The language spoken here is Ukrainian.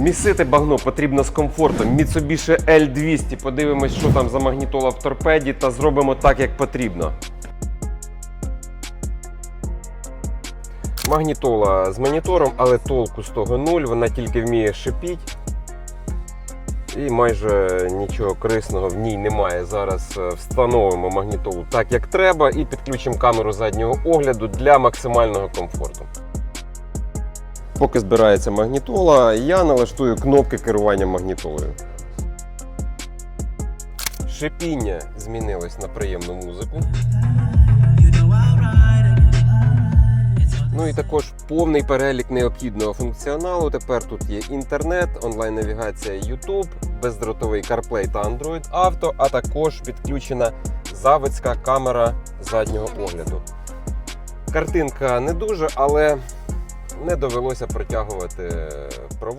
Місити багно потрібно з комфортом. Mitsubishi L200. Подивимось, що там за магнітола в торпеді, та зробимо так, як потрібно. Магнітола з монітором, але толку з того нуль. Вона тільки вміє шипіть. І майже нічого корисного в ній немає. Зараз е, встановимо магнітолу так, як треба, і підключимо камеру заднього огляду для максимального комфорту. Поки збирається магнітола, я налаштую кнопки керування магнітолою. Шипіння змінилось на приємну музику. Ну і також повний перелік необхідного функціоналу. Тепер тут є інтернет, онлайн-навігація YouTube, бездротовий CarPlay та Android Auto, а також підключена заводська камера заднього огляду. Картинка не дуже, але не довелося протягувати провод.